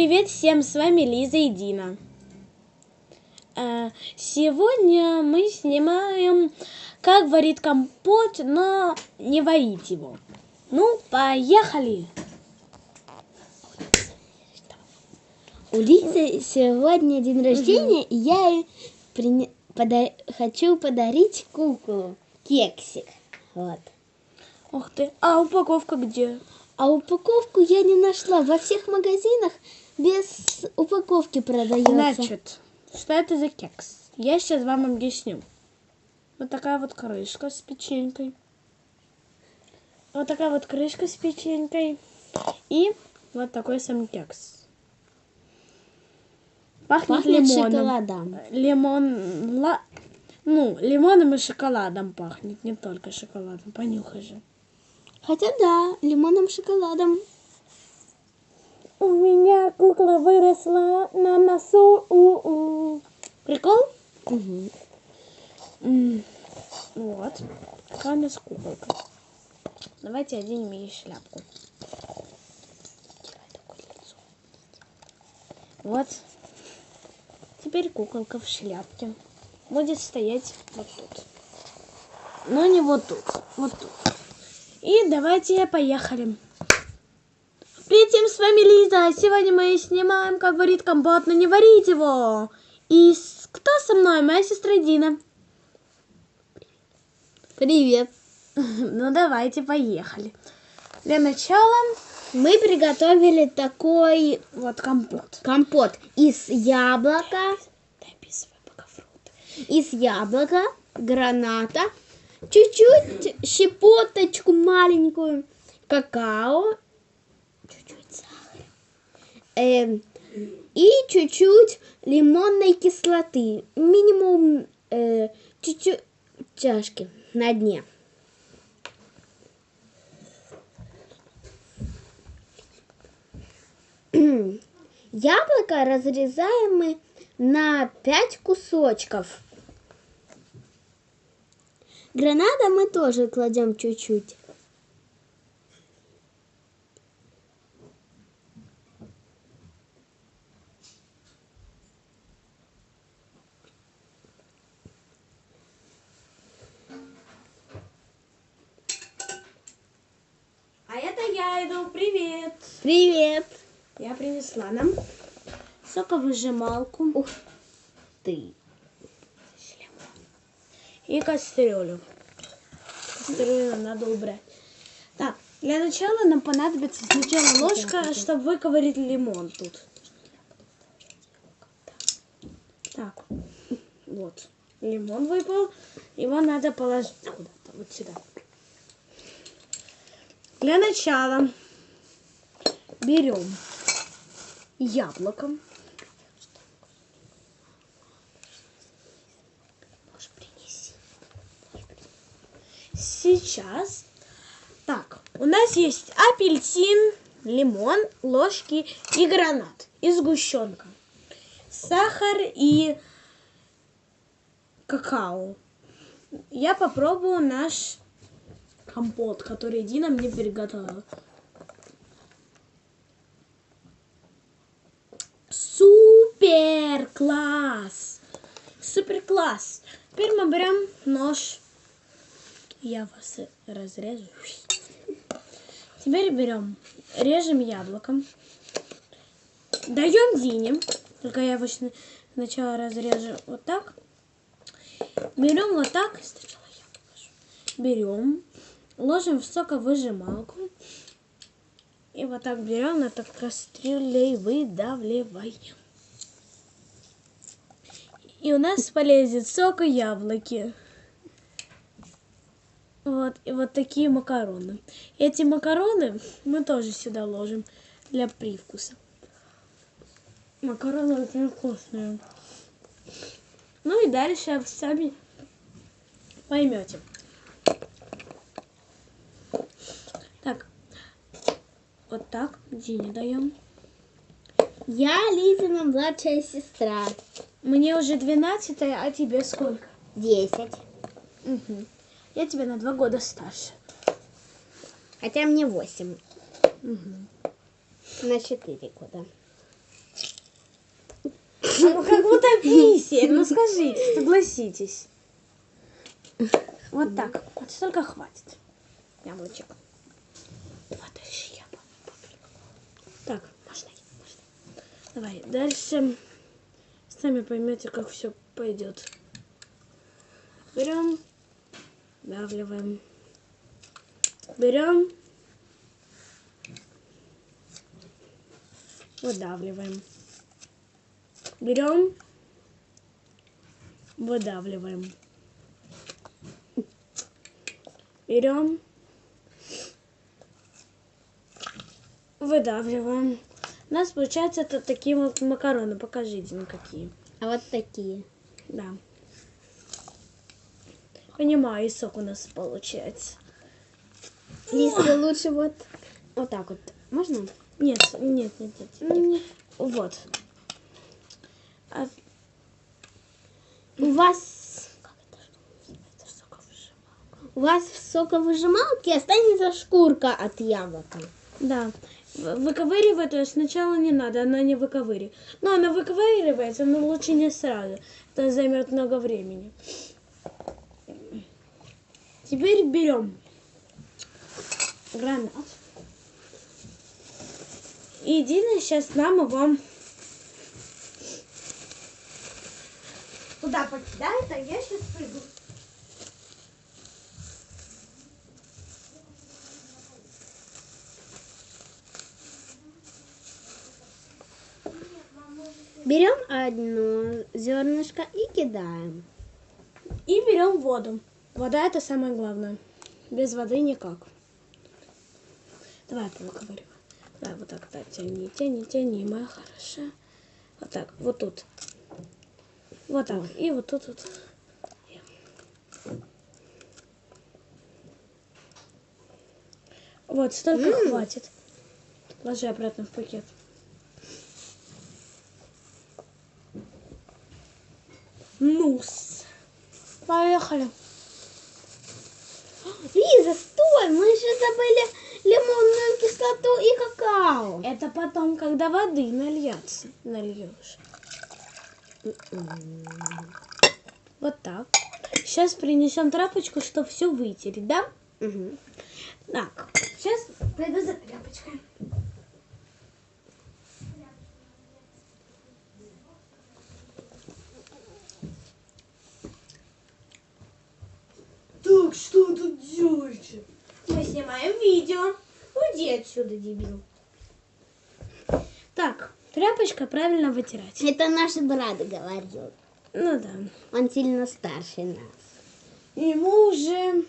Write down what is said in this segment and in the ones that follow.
привет всем, с вами Лиза и Дина. Э, Сегодня мы снимаем, как варить компот, но не варить его. Ну, поехали! У Лизы сегодня день рождения, и я ей пода- хочу подарить куклу, кексик. Вот. Ух ты, а упаковка где? А упаковку я не нашла. Во всех магазинах без упаковки продается. Значит, что это за кекс? Я сейчас вам объясню. Вот такая вот крышка с печенькой. Вот такая вот крышка с печенькой. И вот такой сам кекс. Пахнет, Пахнет лимоном. шоколадом. Лимон... ла- Ну, лимоном и шоколадом пахнет, не только шоколадом. Понюхай же. Хотя да, лимонным шоколадом. У меня кукла выросла на носу. У-у. Прикол? Мгм. М, Вот. Такая у куколка. Давайте оденем ей шляпку. Вот. Теперь куколка в шляпке. Будет стоять вот тут. Но не вот тут. Вот тут. И давайте поехали. Всем, с вами Лиза. Сегодня мы снимаем, как варить компот, но не варить его. И с- кто со мной? Моя сестра Дина. Привет. Ну давайте, поехали. Для начала Мы приготовили такой вот компот. компот из яблока, из яблока, граната, чуть-чуть щепоточку маленькую какао, эм, и чуть-чуть лимонной кислоты, минимум э, чуть-чуть чашки на дне. Яблоко разрезаем мы на 5 кусочков. Граната мы тоже кладем чуть-чуть. А это я иду. Привет. Привет! Я принесла нам соковыжималку Ух ты! и кастрюлю. Кастрюлю надо убрать. Так, для начала нам понадобится сначала ложка, чтобы выковырить лимон тут. Так, вот. Лимон выпал. Его надо положить куда-то, вот сюда. Для начала берем яблоко. Сейчас. Так, у нас есть апельсин, лимон, ложки и гранат. И сгущенка. Сахар и какао. Я попробую наш компот, который Дина мне приготовила. Супер класс! Супер класс! Теперь мы берем нож. Я вас разрежу. Теперь берем, режем яблоком. Даем Дине. Только я сна- сначала разрежу вот так. Берем вот так. Сначала я положу. Берем, ложим в соковыжималку. И вот так берем на так кастрюлей выдавливаем. И у нас полезет сок и яблоки. Вот, и вот такие макароны. Эти макароны мы тоже сюда ложим для привкуса. Макароны очень вкусные. Ну и дальше сами поймете. Так, вот так Дине даем. Я Лизина младшая сестра. Мне уже 12, а тебе сколько? Десять. Мгм. Я тебя на два года старше. Хотя мне восемь. Мгм. На четыре года. Таисия, ну скажите, согласитесь. Вот так. Вот столько хватит. Яблочек. Два дальше я. Так, можно, можно. Давай, дальше сами поймете, как все пойдет. Берем, давливаем. Берем, выдавливаем. Берем, выдавливаем. Берем, выдавливаем. У нас получается это такие вот макароны. Покажите, ну какие. А вот такие. Да. Понимаю, и сок у нас получается. Если лучше вот вот так вот. Можно? Нет, нет, нет, нет. нет. Вот. А У вас у вас в соковыжималке останется шкурка от яблока. Да. Выковыривать ее сначала не надо, она не выковыривает. Но она выковыривается, но лучше не сразу. Это займет много времени. Теперь берем гранат. И Дина сейчас нам его туда покидает, а я сейчас приду. Берем одно зернышко и кидаем. И берем воду. Вода это самое главное. Без воды никак. Давай выковыривай. Давай вот так, да, тяни, тяни, тяни, моя хорошая. Вот так, вот тут. Вот так. И вот тут вот. Вот, столько хватит. Ложи обратно в пакет. Ну Поехали. Лиза, стой, мы же забыли лимонную кислоту и какао. Это потом, когда воды нальется, нальешь. Вот так. Сейчас принесем тряпочку, чтобы все вытереть, да? Мгм. Так, сейчас пойду за тряпочкой. Что тут делаете? Мы снимаем видео. Уйди отсюда, дебил. Так, тряпочка правильно вытирать. Это наш брат говорил. Ну да. Он сильно старше нас. Ему уже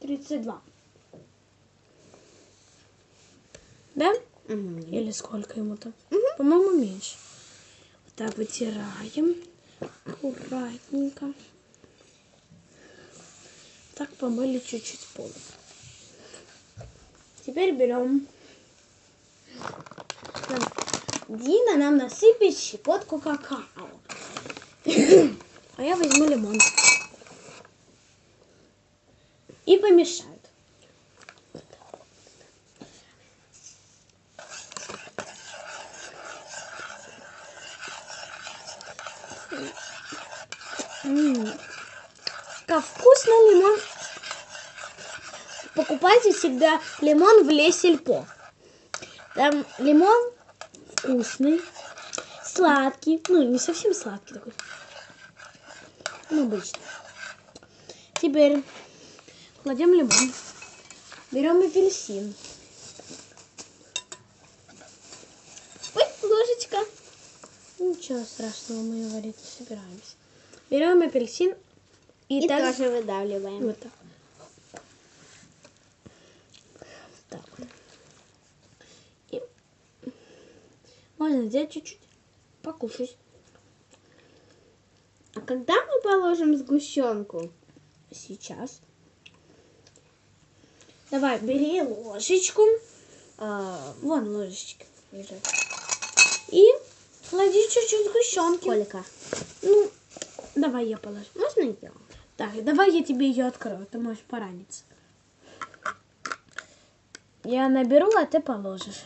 32. Да? Мгм. Или сколько ему-то? По-моему, меньше. Вот так вытираем. Аккуратненько. Так помыли чуть-чуть пол. Теперь берем. Дина нам насыпет щепотку какао. А я возьму лимон. И помешают. М, Как вкусный лимон. Покупайте всегда лимон в Лесельпо. Там лимон вкусный, сладкий. Ну, не совсем сладкий такой. Ну, обычный. Теперь кладем лимон. Берем апельсин. Ой, ложечка. Ничего страшного, мы варить не собираемся. Берем апельсин и, И, так тоже выдавливаем. Вот так. Так. И можно взять чуть-чуть, покушать. А когда мы положим сгущенку? Сейчас. Давай, бери ложечку. А, вон ложечки лежат. И клади чуть-чуть сгущенки. Сколько? Ну, давай я положу. Можно я? Так, давай я тебе ее открою, ты можешь пораниться. Я наберу, а ты положишь.